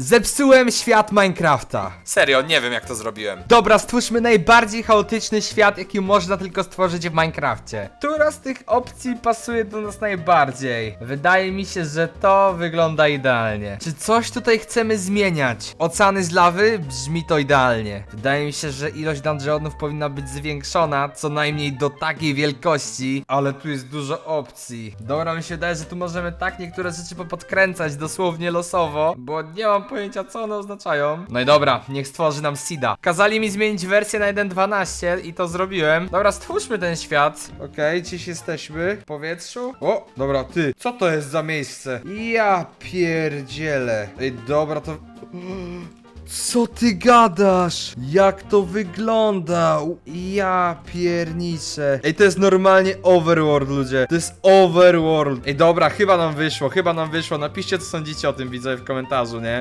Zepsułem świat Minecrafta. Serio, nie wiem jak to zrobiłem. Dobra, stwórzmy najbardziej chaotyczny świat, jaki można tylko stworzyć w Minecrafcie. Która z tych opcji pasuje do nas najbardziej? Wydaje mi się, że to wygląda idealnie. Czy coś tutaj chcemy zmieniać? Oceany z lawy? Brzmi to idealnie. Wydaje mi się, że ilość dungeonów powinna być zwiększona, co najmniej do takiej wielkości. Ale tu jest dużo opcji. Dobra, mi się wydaje, że tu możemy tak niektóre rzeczy popodkręcać dosłownie losowo, bo nie mam pojęcia co one oznaczają. No i dobra, niech stworzy nam Sida. Kazali mi zmienić wersję na 1.12 i to zrobiłem. Dobra, stwórzmy ten świat. Okej, gdzieś jesteśmy? W powietrzu? O, dobra, ty. Co to jest za miejsce? Ja pierdzielę. Ej, dobra, to... Co ty gadasz? Jak to wygląda? Ja pierniczę. Ej, to jest normalnie overworld, ludzie. To jest overworld. Ej, dobra, chyba nam wyszło, chyba nam wyszło. Napiszcie, co sądzicie o tym, widzę w komentarzu, nie?